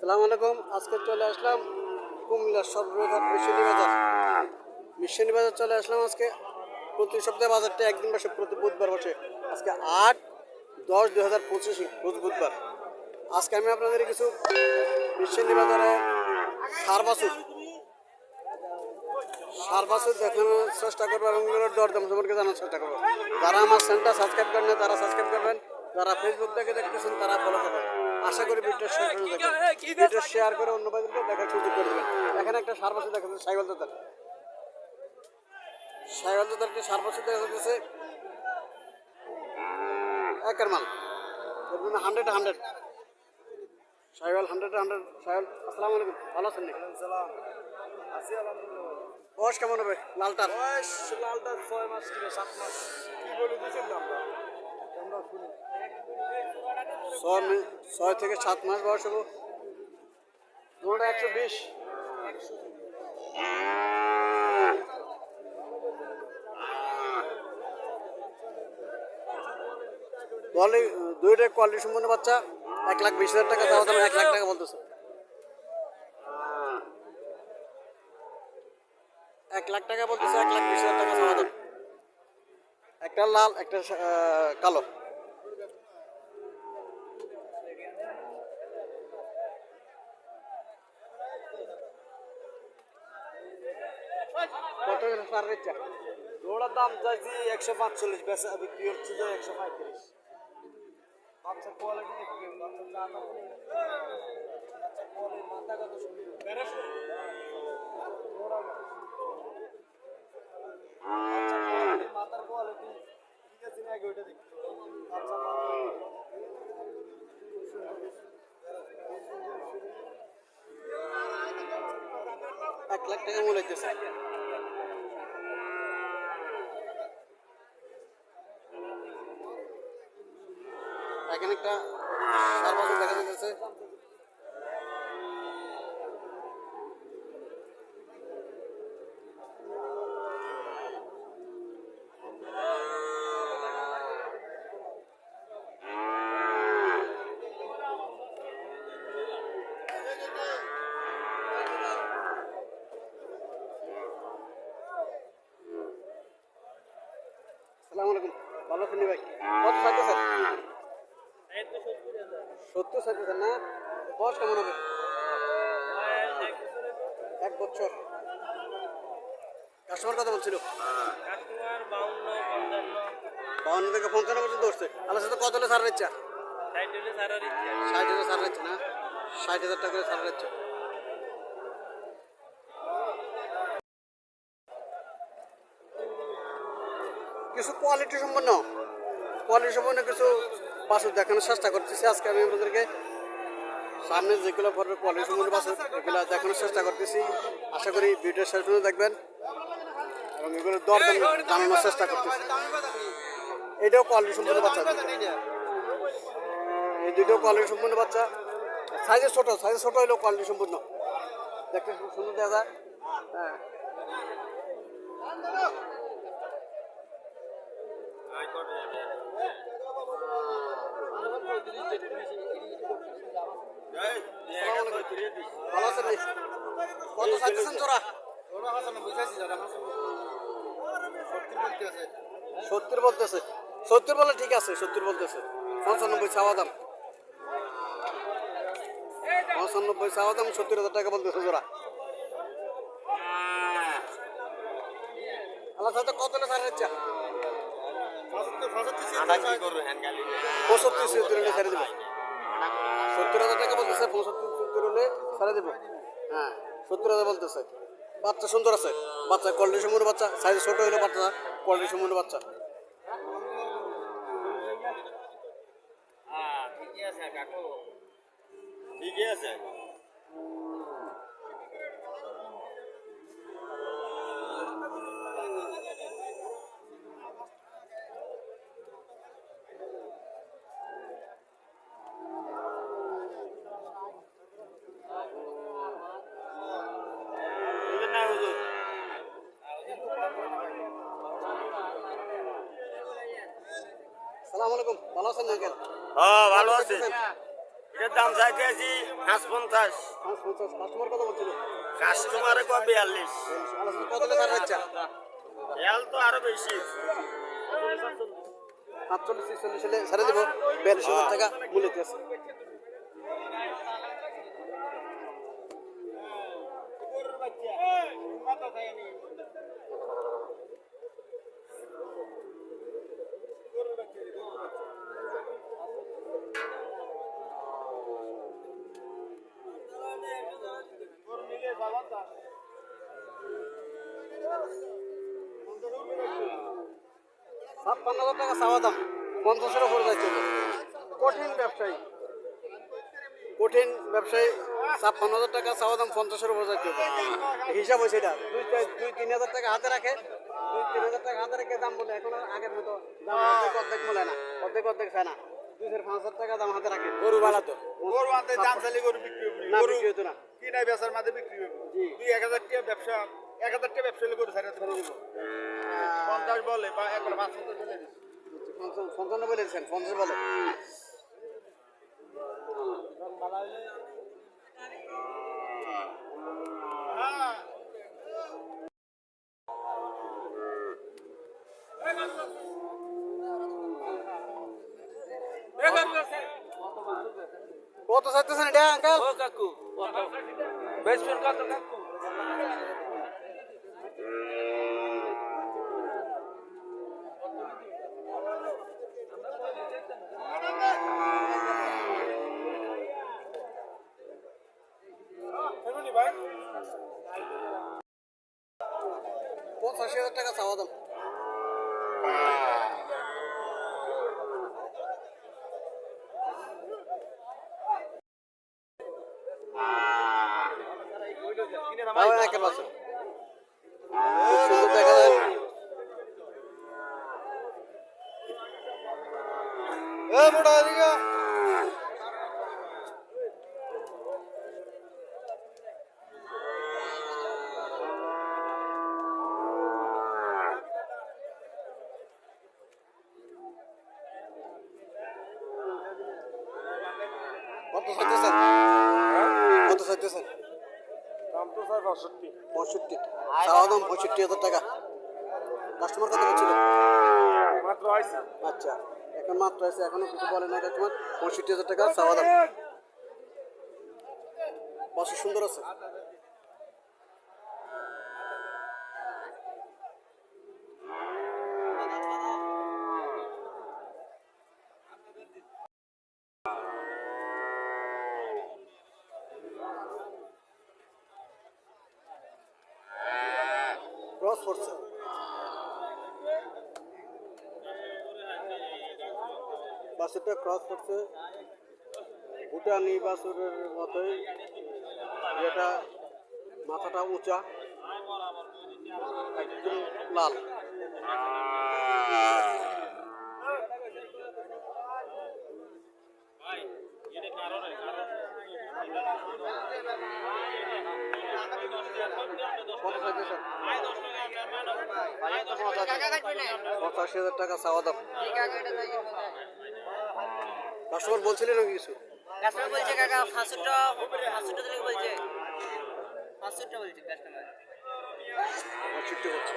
সালাম আলাইকুম, আজকে চলে আসলাম কুমিল্লার সর্ববৃহৎ মিশনী বাজার। মিশনী বাজার চলে আসলাম আজকে। প্রতি সপ্তাহে বাজারটা একদিন বসে, প্রতি বুধবার বসে। আজকে আট দশ দুই হাজার পঁচিশ রোজ বুধবার। আজকে আমি আপনাদের কিছু মিশনী বাজারে সার বাছুর। দেখানোর চেষ্টা করব এবং দরদাম সম্পর্কে জানার চেষ্টা করব। যারা আমার চ্যানেলটা সাবস্ক্রাইব করেন তারা সাবস্ক্রাইব করবেন। যারা ফেসবুক থেকে দেখতেছেন তারা ফলো করবেন। আশা করি ভিডিও শেয়ার করে দেখবেন। ভিডিও শেয়ার করে অন্য বাজারকে দেখার সুযোগ করে দেবেন। এখানে একটা সার বাছুর দেখা যাচ্ছে সাইকেল দাদার। সাইকেল দাদারকে সার দেখা যাচ্ছে একের মাল। Hundred hundred cycle hundred hundred cycle আসসালামু আলাইকুম। ভালো আছেন নাকি? আছি আলহামদুলিল্লাহ বয়স কেমন হবে? লালটার? বয়স লালটা ছয় মাস কিলো সাত মাস। কি বলে দিয়েছেন দামটা? আমরা শুনি। ছয় থেকে সাত মাস বয়স হব দুটোটা একশো বিশ। দুইটা কোয়ালিটি সম্পন্ন বাচ্চা, এক লাখ বিশ হাজার টাকা চাওয়া এক লাখ টাকা বলতেছে। এক লাখ টাকা বলতেছে, এক লাখ বিশ হাজার টাকা দাম। একটা লাল, একটা কালো কত সার রেচা দৌড়ার দাম চাইছি একশো পাঁচচল্লিশ, বেচা বিক্রি হচ্ছে যে একশো পঁয়ত্রিশ। আচ্ছা কোয়ালিটি দাম। আচ্ছা কোয়ালিটি মাথা কত সুন্দর। মাথার কোয়ালিটি ঠিক আছে দেখি। এক লাখ টাকা মূল্য হইতেছে এখানে একটা চার দেখা যাচ্ছে সালাম আলাইকুম। ভালো আছেন ভাই কত চাইতে স্যার সত্তর চাইতে না? বয়স কেমন হবে? এক বছর। কাস্টমার কথা বলছিল? বাউন্ন থেকে পঞ্চান্ন পর্যন্ত উঠছে আমার সাথে কত হলে সারার ইচ্ছা ষাট হাজার সার ইচ্ছা না। ষাট হাজার টাকা করে সার ইচ্ছা কিছু কোয়ালিটি সম্পন্ন? কোয়ালিটি সম্পন্ন কিছু বাসুর দেখানোর চেষ্টা করতেছি। আজকে আমি আপনাদেরকে সামনে যেগুলো পড়বে কোয়ালিটি সম্পন্ন বাসুর এগুলো দেখানোর চেষ্টা করতেছি। আশা করি ভিডিও শেষ পর্যন্ত দেখবেন এবং এগুলো দরদাম জানানোর চেষ্টা করতেছি। এটাও কোয়ালিটি সম্পন্ন বাচ্চা। এই দুটো কোয়ালিটি সম্পূর্ণ বাচ্চা। সাইজে ছোট সাইজে ছোট হলেও কোয়ালিটি সম্পূর্ণ। দেখতে খুব সুন্দর দেখা যায়। হ্যাঁ ভালো আছেন নি? কত চাইতেছেন তোরা সত্তর বলতেছে। সত্তর বলে ঠিক আছে, সত্তর বলতেছে। পঞ্চানব্বই চাওয়া দাম। পঞ্চানব্বই চাওয়া দাম, সত্তর হাজার টাকা বলতেছে জোড়া। কত হলে ছাড় হচ্ছে পঁচাত্তর সত্তর হলে সত্তর হাজার টাকা বলতেছে পঁচাত্তর সত্তর হলে ছেড়ে দেবো। হ্যাঁ সত্তর হাজার বলতেছে। বাচ্চা সুন্দর আছে। বাচ্চা কোয়ালিটি সম্পূর্ণ বাচ্চা। সাইজ ছোট হইল বাচ্চা কোয়ালিটি সম্পূর্ণ বাচ্চা। হ্যাঁ ঠিকই আছে কাকু। ঠিকই আছে না হুজুর সালাম আলাইকুম ভালো আছেন আঙ্কেল হ্যাঁ ভালো আছে। এটার দাম চাইতে আছি পাঁচ পঞ্চাশ পাঁচ পঞ্চাশ কাস্টমার কত বলছিল? কাস্টমারে কয় বিয়াল্লিশ। কত হচ্ছে এল তো আরও বেশি। সাতচল্লিশ ছিচল্লিশ হলে ছেড়ে দেবো। বিয়াল্লিশ হাজার টাকা মূল্য আছে ছাপ্পান্ন হাজার টাকা চাওয়া দাম। পঞ্চাশের উপরে যাচ্ছে কঠিন ব্যবসায়ী। কঠিন ব্যবসায়ী ছাপ্পান্ন হাজার টাকা চাওয়া দাম পঞ্চাশের উপরে যাচ্ছে হিসাব হয়েছে এটা। দুই দুই তিন হাজার টাকা হাতে রাখে। দুই তিন হাজার টাকা হাতে রেখে দাম বলে এখন আগের মতো দাম অর্ধেক অর্ধেক না। অর্ধেক অর্ধেক খায় না। দুই চার পাঁচ হাজার টাকা দাম হাতে রাখে। গরু বালা তো। গরু আনতে দাম চাইলে গরু বিক্রি না বিক্রি হতো না। কিনাই বেচার মাঝে বিক্রি হবে। দুই এক হাজার টাকা ব্যবসা এক হাজার টাকা ব্যবসা গরু ছাড়া ধরে দিব পঞ্চাশ বলে বা পঞ্চাশ বলে দিচ্ছে। পঞ্চান্ন- পঞ্চান্ন বলে দিচ্ছেন পঞ্চাশ বলে। কত চাইতেছেন এটা আঙ্কাল? ও কাকু বেসমেন্ট কত কাকু? পঁচাশি হাজার টাকা চাওয়া দাম। তাও দাম তো স্যার বাষট্টি পঁয়ষট্টি। দাম পঁয়ষট্টি হাজার টাকা। কাস্টমার কত বলছিল মাত্র আইসি আচ্ছা এখন মাত্র আছে এখনও কিছু বলে না কাস্টমার পঁয়ষট্টি হাজার টাকা চাওয়া দাম। সুন্দর আছে। ক্রস পড়ছে বাসুরটা ক্রস করছে। ভুটানি বাসুরের মতোই এটা মাথাটা উঁচা একদম লাল। পঁচাশি হাজার টাকা চাওয়া দাম কাস্টমার বলছিলেন নাকি কিছু? কাস্টমার বলছে কাকা ফাঁসুটা দিলে বলছে? ফাঁসুটা বলছে কাস্টমার করছে